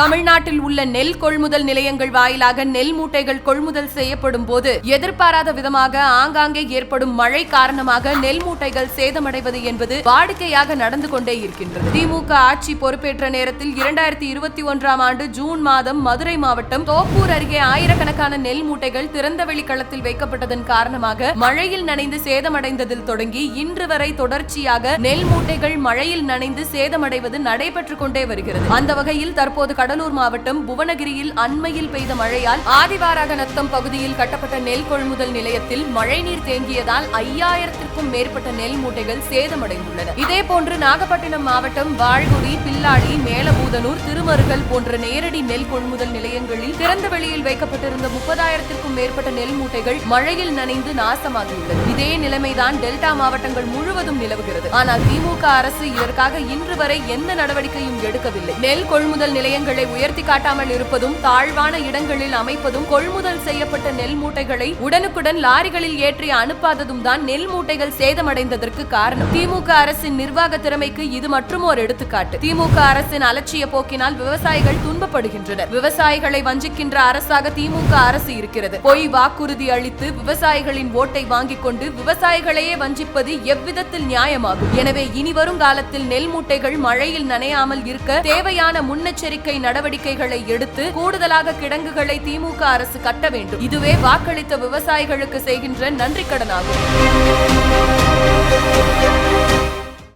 தமிழ்நாட்டில் உள்ள நெல் கொள்முதல் நிலையங்கள் வாயிலாக நெல் மூட்டைகள் கொள்முதல் செய்யப்படும் போது எதிர்பாராத விதமாக ஆங்காங்கே ஏற்படும் மழை காரணமாக நெல் மூட்டைகள் சேதமடைவது என்பது வாடிக்கையாக நடந்து கொண்டே இருக்கின்றது. திமுக ஆட்சி பொறுப்பேற்ற நேரத்தில் இரண்டாயிரத்தி இருபத்தி ஒன்றாம் ஆண்டு ஜூன் மாதம் மதுரை மாவட்டம் தோப்பூர் அருகே ஆயிரக்கணக்கான நெல் மூட்டைகள் திறந்த வெளிக்களத்தில் வைக்கப்பட்டதன் காரணமாக மழையில் நனைந்து சேதமடைந்ததில் தொடங்கி இன்று வரை தொடர்ச்சியாக நெல் மூட்டைகள் மழையில் நனைந்து சேதமடைவது நடைபெற்றுக் கொண்டே வருகிறது. அந்த வகையில் தற்போது கடலூர் மாவட்டம் புவனகிரியில் அண்மையில் பெய்த மழையால் ஆதிவாராகநத்தம் பகுதியில் கட்டப்பட்ட நெல் கொள்முதல் நிலையத்தில் மழைநீர் தேங்கியதால் ஐயாயிரத்திற்கும் மேற்பட்ட நெல் மூட்டைகள் சேதமடைந்துள்ளன. இதேபோன்று நாகப்பட்டினம் மாவட்டம் வாழ்குடி பில்லாடி மேலபூதனூர் திருமருகல் போன்ற நேரடி நெல் கொள்முதல் நிலையங்களில் திறந்த வெளியில் வைக்கப்பட்டிருந்த முப்பதாயிரத்திற்கும் மேற்பட்ட நெல் மூட்டைகள் மழையில் நனைந்து நாசமாகியுள்ளது இதே நிலைமைதான் டெல்டா மாவட்டங்கள் முழுவதும் நிலவுகிறது. ஆனால் திமுக அரசு இதற்காக இன்று வரை எந்த நடவடிக்கையும் எடுக்கவில்லை. நெல் கொள்முதல் நிலையங்கள் உயர்த்தி காட்டாமல் இருப்பதும் தாழ்வான இடங்களில் அமைப்பதும் கொள்முதல் செய்யப்பட்ட நெல் மூட்டைகளை உடனுக்குடன் லாரிகளில் ஏற்றி அனுப்பாததும் தான் நெல் மூட்டைகள் சேதமடைந்ததற்கு காரணம். திமுக அரசின் நிர்வாக திறமைக்கு இது மற்றும் ஒரு எடுத்துக்காட்டு. திமுக அரசின் அலட்சிய போக்கினால் விவசாயிகள் துன்பப்படுகின்றனர். விவசாயிகளை வஞ்சிக்கின்ற அரசாக திமுக அரசு இருக்கிறது. பொய் வாக்குறுதி அளித்து விவசாயிகளின் ஓட்டை வாங்கிக் கொண்டு விவசாயிகளையே வஞ்சிப்பது எவ்விதத்தில் நியாயமாகும்? எனவே இனி வரும் காலத்தில் நெல் மூட்டைகள் மழையில் நனையாமல் இருக்க தேவையான முன்னெச்சரிக்கை நடவடிக்கைகளை எடுத்து கூடுதலாக கிடங்குகளை திமுக அரசு கட்ட வேண்டும். இதுவே வாக்களித்த விவசாயிகளுக்கு செய்கின்ற நன்றி கடனாகும்